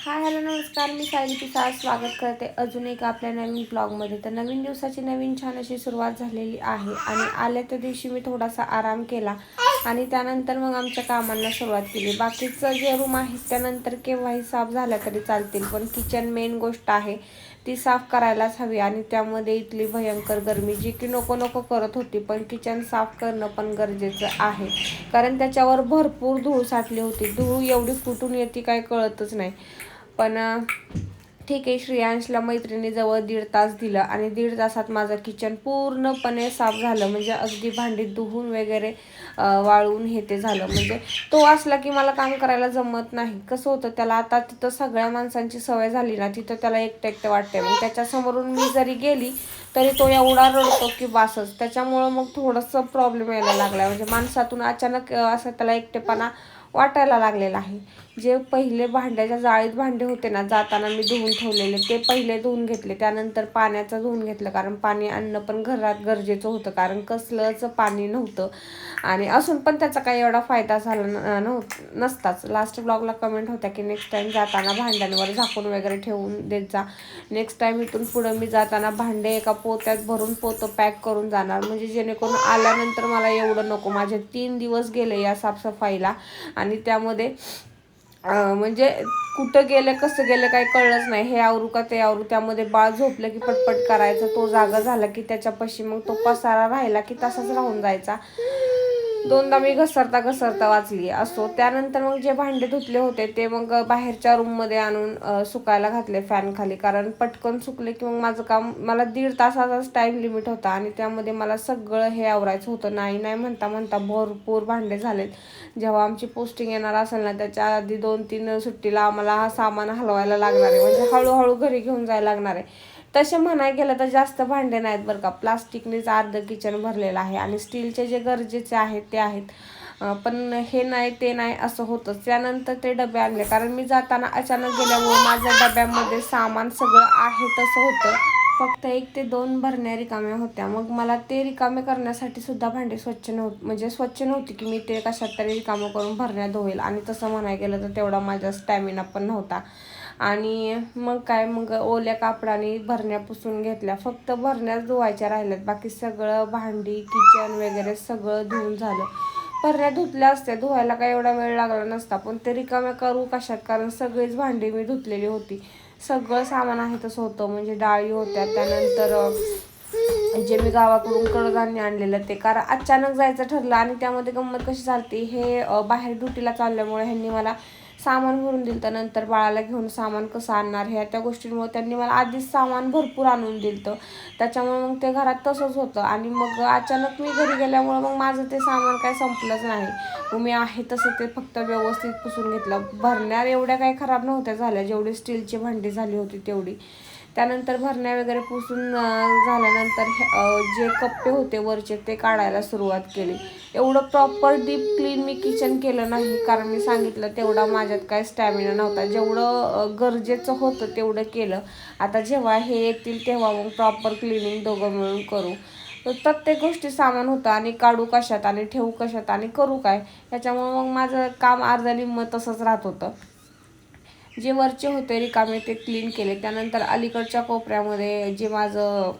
Hi hello नमस्कार. मी सायली पिसाळ स्वागत करते. अजून एक आपल्या नवीन ब्लॉगमध्ये. तर नवीन दिवसाची नवीन छान अशी सुरुवात झालेली आहे आणि आल्या त्या दिवशी मी थोडासा आराम केला आणि त्यानंतर मग आमच्या कामांना सुरुवात केली. बाकीचं जे रूम आहे त्यानंतर केव्हाही साफ झाल्या तरी चालतील पण किचन मेन गोष्ट आहे ती साफ करायलाच हवी आणि त्यामध्ये इथली भयंकर गरमी जी की नको नको करत होती पण किचन साफ करणं पण गरजेचं आहे. कारण त्याच्यावर भरपूर धूळ साठली होती. धूळ एवढी फुटून येते काय कळतच नाही. पण ठीक आहे श्रेयांशला मैत्रिणीजवळ दीड तास दिलं आणि दीड तासात माझं किचन पूर्णपणे साफ झालं. म्हणजे अगदी भांडी धुवून वगैरे वाळून हे ते झालं. म्हणजे तो असला की मला काम करायला जमत नाही. कसं होतं त्याला आता तिथं सगळ्या माणसांची सवय झाली ना तिथं त्याला एकटं एकटं वाटते मग त्याच्यासमोरून मी जरी गेली तरी तो एवढा रडतो की बासच. त्याच्यामुळं मग थोडंसं प्रॉब्लेम यायला लागला म्हणजे माणसातून अचानक असं त्याला एकटेपणा वाटायला लागलेला आहे. जे पहिले भांड्याच्या जाळीत भांडे होते ना जाताना मी धुवून ठेवलेले ते पहिले धुवून घेतले. त्यानंतर पाण्याचं धुवून घेतलं कारण पाणी आणणं पण घरात गरजेचं होतं कारण कसलंच पाणी नव्हतं. आणि असून पण त्याचा काही एवढा फायदा झाला न- नसताच. लास्ट ब्लॉगला कमेंट होत्या की नेक्स्ट टाईम जाताना भांड्यांवर झाकून वगैरे ठेवून देत जा. नेक्स्ट टाईम इथून पुढं मी जाताना भांडे एका पोत्यात भरून पोतं पॅक करून जाणार. म्हणजे जेणेकरून आल्यानंतर मला एवढं नको. माझे तीन दिवस गेले या साफसफाईला आणि त्यामध्ये म्हणजे कुठं गेलं कसं गेलं काही कळलंच नाही. हे आवरू का ते आवरू. त्यामध्ये बाळ झोपलं की पटपट करायचं. तो जागा झाला की त्याच्यापाशी मग तो पसारा राहिला की तसाच राहून जायचा. दोनदा मी घसरता घसरता वाचली. असो त्यानंतर मग जे भांडे धुतले होते ते मग बाहेरच्या रूममध्ये आणून सुकायला घातले फॅन खाली. कारण पटकन सुकले की मग माझं काम मला दीड तासाचाच टाईम लिमिट होता आणि त्यामध्ये मला सगळं हे आवरायचं होतं. नाही नाही म्हणता म्हणता भरपूर भांडे झालेत. जेव्हा आमची पोस्टिंग येणार असेल ना त्याच्या आधी दोन तीन सुट्टीला आम्हाला हा सामान हलवायला लागणार आहे. म्हणजे हळूहळू घरी घेऊन जायला लागणार आहे. तसे म्हणाय गेलं तर जास्त भांडे नाहीत बरं का. प्लास्टिकनेच अर्धं किचन भरलेलं आहे आणि स्टीलचे जे गरजेचे आहेत ते आहेत. पण हे नाही ते नाही असं होतंच त्यानंतर ते डबे आणले. कारण मी जाताना अचानक गेल्यामुळे माझ्या डब्यामध्ये सामान सगळं आहे तसं होतं. फक्त एक ते दोन भरण्या रिकाम्या होत्या. मग मला ते रिकामे करण्यासाठी सुद्धा भांडी स्वच्छ नव्हती म्हणजे स्वच्छ नव्हती की मी ते कशात तरी रिकामं करून भरण्या धुवेल. आणि तसं म्हणाय गेलं तर तेवढा माझा स्टॅमिना पण नव्हता. आणि मग काय मग ओल्या कापडाने भरण्या पुसून घेतल्या. फक्त भरण्याच धुवायच्या राहिल्यात. बाकी सगळं भांडी किचन वगैरे सगळं धुवून झालं. भरण्या धुतल्या असत्या. धुवायला काय एवढा वेळ लागला नसता. पण ते रिकाम्या करू कशात? कारण सगळीच भांडी मी धुतलेली होती. सगळं सामान आहे तसं होतं. म्हणजे डाळी होत्या त्यानंतर जे मी गावाकडून कडधान्य आणलेलं ते. कारण अचानक जायचं ठरलं आणि त्यामध्ये गंमत कशी चालते हे बाहेर ड्युटीला चालल्यामुळे ह्यांनी मला सामान भरून दिलं तर नंतर बाळाला घेऊन सामान कसं आणणार ह्या त्या गोष्टींमुळे त्यांनी मला आधीच सामान भरपूर आणून दिलं तर त्याच्यामुळे मग ते घरात तसंच होतं. आणि मग अचानक मी घरी गेल्यामुळे मग माझं ते सामान काय संपलंच नाही. मग मी आहे तसं ते फक्त व्यवस्थित पुसून घेतलं. भरण्या एवढ्या काही खराब नव्हत्या झाल्या. जेवढी स्टीलची भांडी झाली होती तेवढी. त्यानंतर भरण्या वगैरे पुसून झाल्यानंतर जे कप्पे होते वरचे ते काढायला सुरुवात केली. एवढं प्रॉपर डीप क्लीन मी किचन केलं नाही कारण मी सांगितलं तेवढा माझ्यात काय स्टॅमिना नव्हता. जेवढं गरजेचं होतं तेवढं केलं. आता जेव्हा हे येतील तेव्हा मग प्रॉपर क्लिनिंग दोघं मिळून करू. तर प्रत्येक गोष्टी सामान होतं. आणि काढू कशात? आणि ठेवू कशात? आणि करू काय? त्याच्यामुळे मग माझं काम अर्धा निम्म तसंच राहत होतं. जे वरचे होते रिकामे ते क्लीन केले. त्यानंतर अलीकडच्या कोपऱ्यामध्ये जे माझं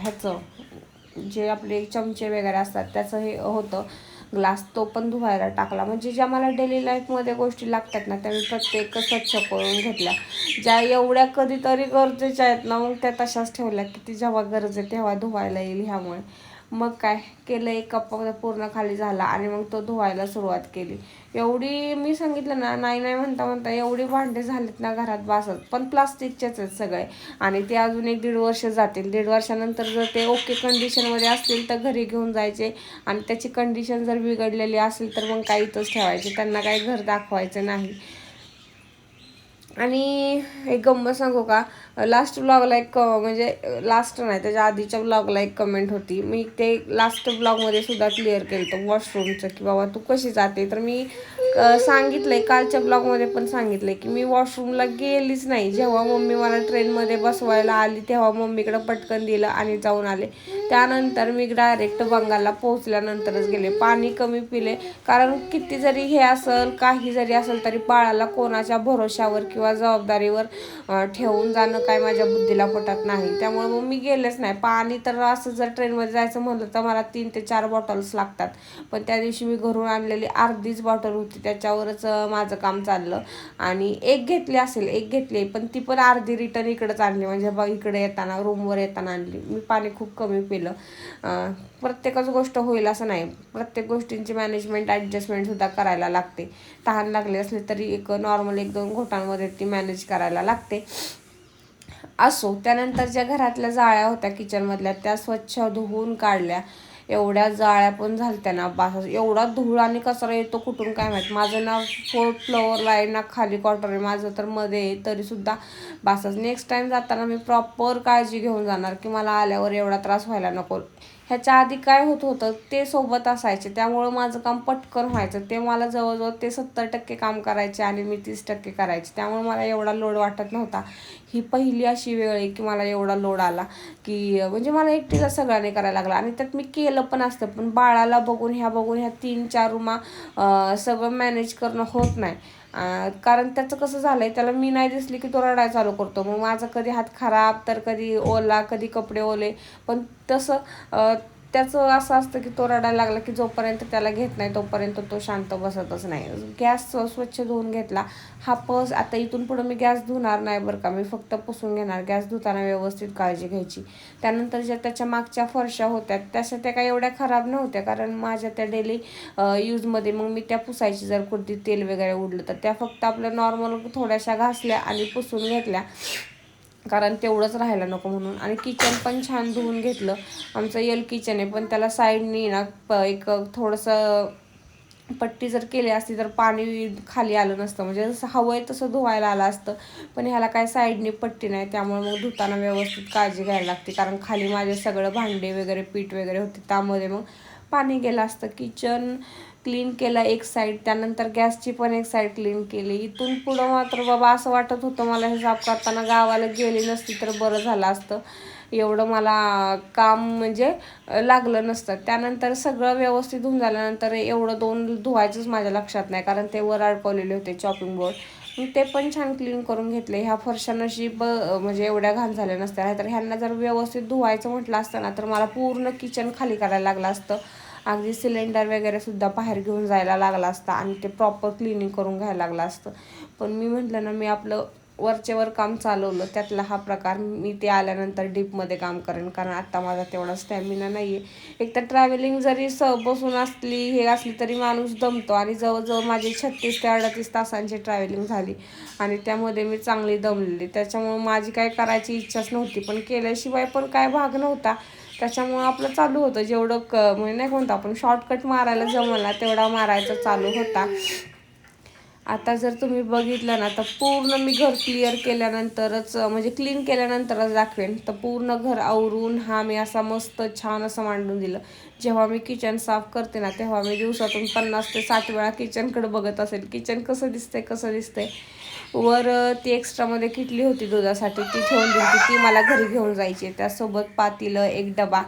ह्याचं जे आपले चमचे वगैरे असतात त्याचं हे होतं ग्लास तो पण धुवायला टाकला. म्हणजे ज्या मला डेली लाईफमध्ये गोष्टी लागतात ना त्या मी प्रत्येक स्वच्छ करून घेतल्या. ज्या एवढ्या कधीतरी गरजेच्या आहेत ना मग त्या तशाच ठेवल्या की ती जेव्हा गरज आहे तेव्हा धुवायला येईल ह्यामुळे. मग काय केलं एक कप पूर्ण खाली झाला आणि मग तो धुवायला सुरुवात केली. एवढी मी सांगितलं ना नाही नाही म्हणता म्हणता एवढी भांडे झालीत ना घरात बासत पण प्लास्टिकचेच आहेत सगळे. आणि ते अजून एक दीड वर्ष जातील. दीड वर्षानंतर जर ते ओके कंडिशनमध्ये असतील तर घरी घेऊन जायचे. आणि त्याची कंडिशन जर बिघडलेली असेल तर मग काही इथंच ठेवायचे. त्यांना काही घर दाखवायचं नाही. आणि एक गंमत सांगू का? लास्ट ब्लॉगला एक क- म्हणजे लास्ट नाही त्याच्या आधीच्या ब्लॉगला एक कमेंट होती. मी ते लास्ट ब्लॉगमध्ये सुद्धा क्लिअर केलं होतं वॉशरूमचं की बाबा तू कशी जाते? तर मी क- सांगितलंय कालच्या ब्लॉगमध्ये पण सांगितलंय की मी वॉशरूमला गेलीच नाही. जेव्हा मम्मी मला ट्रेनमध्ये बसवायला आली तेव्हा मम्मीकडे पटकन दिलं आणि जाऊन आले. त्यानंतर मी डायरेक्ट बंगालला पोहोचल्यानंतरच गेले. पाणी कमी पिले. कारण किती जरी हे असेल काही जरी असेल तरी बाळाला कोणाच्या भरोशावर किंवा जबाबदारीवर ठेवून जाणं काय माझ्या बुद्धीला पटत नाही. त्यामुळे मग मी गेलेच नाही. पाणी तर असं जर ट्रेनमध्ये जायचं म्हणलं तर मला तीन ते चार बॉटल्स लागतात. पण त्या दिवशी मी घरून आणलेली अर्धीच बॉटल होती. त्याच्यावरच माझं काम चाललं. आणि एक घेतली असेल एक घेतली पण ती पण अर्धी रिटर्न इकडंच आणली. म्हणजे बा इकडे येताना रूमवर येताना आणली. मी पाणी खूप कमी पिलं. प्रत्येकच गोष्ट होईल असं नाही. प्रत्येक गोष्टींची मॅनेजमेंट ॲडजस्टमेंटसुद्धा करायला लागते. तहान लागली असली तरी एक नॉर्मल एक दोन घोटांमध्ये ती मॅनेज करायला लागते. असो त्यानंतर ज्या घरातल्या जाळ्या होत्या किचनमधल्या त्या स्वच्छ धुवून काढल्या. एवढ्या जाळ्या पण झालत्या ना बास एवढा धूळ आणि कचरा येतो कुठून काय माहीत. माझं ना फोर्थ फ्लोअरला आहे ना खाली क्वार्टर आहे माझं तर मध्ये आहे तरीसुद्धा बासच नेक्स्ट टाईम जाताना मी प्रॉपर काळजी घेऊन जाणार की मला आल्यावर एवढा त्रास व्हायला नको. ह्याच्या आधी काय होत होतं ते सोबत असायचे त्यामुळं माझं काम पटकन व्हायचं. ते मला जवळजवळ ते सत्तर टक्के काम करायचे आणि मी तीस टक्के करायचे. त्यामुळे मला एवढा लोड वाटत नव्हता. ही पहिली अशी वेळ आहे की मला एवढा लोड आला की म्हणजे मला एकटीला सगळ्यांनी करायला लागला आणि त्यात मी केलं पण असतं. पण बाळाला बघून ह्या बघून ह्या तीन चार रुमा सगळं मॅनेज करणं होत नाही. कारण त्याचं कसं झालंय त्याला मी नाही दिसली की तो रडायला चालू करतो. मग माझा कधी हात खराब तर कधी ओला कधी कपडे ओले. पण तसं त्याचं असं असतं की तो रडायला लागला की जोपर्यंत त्याला घेत नाही तोपर्यंत तो शांत बसतच नाही. गॅस स्वच्छ धुवून घेतला. हा पस आता इथून पुढं मी गॅस धुणार नाही बरं का. मी फक्त पुसून घेणार. गॅस धुताना व्यवस्थित काळजी घ्यायची. त्यानंतर ज्या त्याच्या मागच्या फरशा होत्या तशा त्या काही एवढ्या खराब नव्हत्या. कारण माझ्या त्या डेली यूजमध्ये मग मी त्या पुसायची जर कुठे तेल वगैरे उडलं तर त्या फक्त आपल्या नॉर्मल थोड्याशा घासल्या आणि पुसून घेतल्या. कारण तेवढंच राहायला नको म्हणून. आणि किचन पण छान धुवून घेतलं. आमचं यल किचन आहे पण त्याला साईडनी ना प एक थोडंसं पट्टी जर केली असती तर पाणी खाली आलं नसतं. म्हणजे जसं हवं आहे तसं धुवायला आलं असतं. पण ह्याला काय साईडनी पट्टी नाही. त्यामुळे मग धुताना व्यवस्थित काळजी घ्यायला लागते. कारण खाली माझे सगळं भांडे वगैरे पीठ वगैरे होते. त्यामध्ये मग पाणी गेलं असतं. किचन क्लीन केलं एक साईड त्यानंतर गॅसची पण एक साईड क्लीन केली. इथून पुढं मात्र बाबा असं वाटत होतं मला हे साफ करताना गावाला गेली नसती तर बरं झालं असतं. एवढं मला काम म्हणजे लागलं नसतं. त्यानंतर सगळं व्यवस्थित होऊन झाल्यानंतर एवढं दोन धुवायचंच माझ्या लक्षात नाही. कारण ते वर अडकवलेले होते चॉपिंग बोर्ड ते पण छान क्लीन करून घेतले. ह्या फरशा नशीब म्हणजे एवढ्या घाण झाल्या नसत्या. नाहीतर ह्यांना जर व्यवस्थित धुवायचं म्हटलं असतं ना तर मला पूर्ण किचन खाली करायला लागलं असतं. अगदी सिलेंडर वगैरे सुद्धा बाहेर घेऊन जायला लागला असता आणि ते प्रॉपर क्लिनिंग करून घ्यायला लागलं असतं. पण मी म्हटलं ना मी आपलं वरचेवर काम चालवलं त्यातला हा प्रकार मी ते आल्यानंतर डीपमध्ये काम करेन. कारण आत्ता माझा तेवढा स्टॅमिना नाही आहे एक तर ट्रॅव्हलिंग जरी स बसून असली हे असली तरी माणूस दमतो. आणि जवळजवळ माझी छत्तीस ते अडतीस तासांची ट्रॅव्हलिंग झाली. आणि त्यामध्ये मी चांगली दमलेली. त्याच्यामुळं माझी काय करायची इच्छाच नव्हती. पण केल्याशिवाय पण काय भाग नव्हता. त्याच्यामुळं आपलं चालू होतं. जेवढं क म्हणजे नाही म्हणतो आपण शॉर्टकट मारायला जमला तेवढा मारायचा चालू होता. आता जर तुम्ही बघितलं ना तर पूर्ण मी घर क्लिअर केल्यानंतरच म्हणजे क्लीन केल्यानंतरच दाखवेन. तर पूर्ण घर आवरून हा मी असा मस्त छान असं मांडून दिलं. जेव्हा मी किचन साफ करते ना तेव्हा मी दिवसातून पन्नास ते साठ वेळा किचनकडे बघत असेल. किचन कसं दिसतंय कसं दिसतंय. वर ती एक्स्ट्रामध्ये किटली होती दुधासाठी ती ठेवून दिली ती मला घरी घेऊन जायची. त्यासोबत पातीलं एक डबा.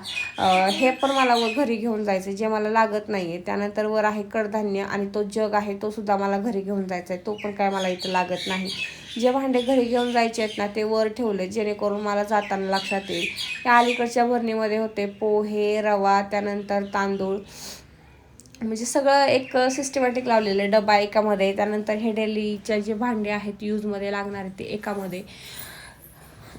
हे पण मला वर घरी घेऊन जायचं जे मला लागत नाही आहे त्यानंतर वर आहे कडधान्य आणि तो जग आहे तो सुद्धा मला घरी घेऊन जायचा आहे. तो पण काय मला इथं लागत नाही. जे भांडे घरी घेऊन जायचे आहेत ना ते वर ठेवले जेणेकरून मला जाताना लक्षात येईल. या अलीकडच्या भरणीमध्ये होते पोहे रवा त्यानंतर तांदूळ. म्हणजे सगळं एक सिस्टमॅटिक लावलेलं आहे. डबा एकामध्ये त्यानंतर हे डेलीच्या जे भांडे आहेत यूजमध्ये लागणारे ते एकामध्ये.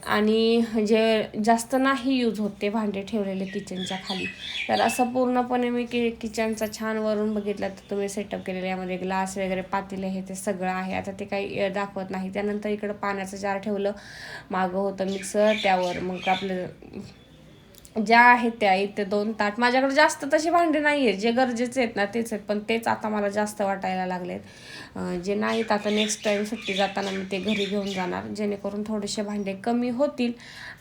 आणि जे जास्त नाही यूज होत ते भांडे ठेवलेले किचनच्या खाली. तर असं पूर्णपणे मी कि किचनचा छान वरून बघितलं तर तुम्ही सेटअप केलेलं यामध्ये ग्लास वगैरे पातेले हे ते सगळं आहे. आता ते काही दाखवत नाही. त्यानंतर इकडं पाण्याचं जार ठेवलं. मागं होतं मिक्सर त्यावर मग आपलं ज्या आहेत त्या इथे दोन ताट. माझ्याकडे जास्त तसे भांडे नाही आहेत जे गरजेचे आहेत ना तेच आहेत. पण तेच आता मला जास्त वाटायला लागलेत. जे नाहीत आता नेक्स्ट टाईम सुट्टी जाताना मी ते घरी घेऊन जाणार. जेणेकरून थोडेसे भांडे कमी होतील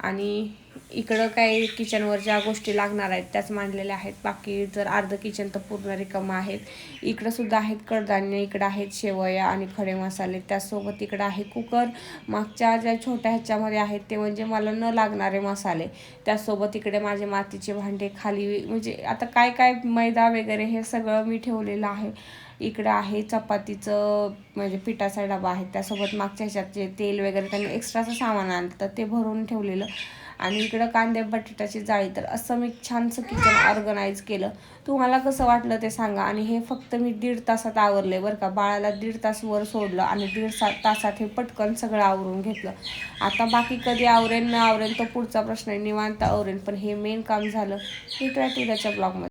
आणि इकडं काही किचनवर ज्या गोष्टी लागणार आहेत त्याच मांडलेल्या आहेत. बाकी जर अर्धं किचन तर पूर्ण रिकामं आहेत. इकडं सुद्धा आहेत कडधान्य इकडं आहेत शेवया आणि खडे मसाले. त्यासोबत इकडं आहे कुकर. मागच्या ज्या छोट्या ह्याच्यामध्ये आहेत ते म्हणजे मला न लागणारे मसाले. त्यासोबत इकडे माझे मातीचे भांडे खाली म्हणजे आता काय काय मैदा वगैरे हे सगळं मी ठेवलेलं आहे. इकडं आहे चपातीचं म्हणजे पिठाचा डबा आहे. त्यासोबत मागच्या ह्याच्यात जे तेल वगैरे त्यांनी एक्स्ट्राचं सामान आणलं तर ते भरून ठेवलेलं. आणि इकडं कांदे बटाट्याची जाळी. तर असं मी छानसं किचन ऑर्गनाईज केलं. तुम्हाला कसं वाटलं ते सांगा. आणि हे फक्त मी दीड तासात आवरले बरं का. बाळाला दीड तास वर सोडलं आणि दीड सा तासात हे पटकन सगळं आवरून घेतलं. आता बाकी कधी आवरेन न आवरेन तो पुढचा प्रश्न आहे. निवांत आवरेन. पण हे मेन काम झालं. मी ट्रॅटिकाच्या ब्लॉगमध्ये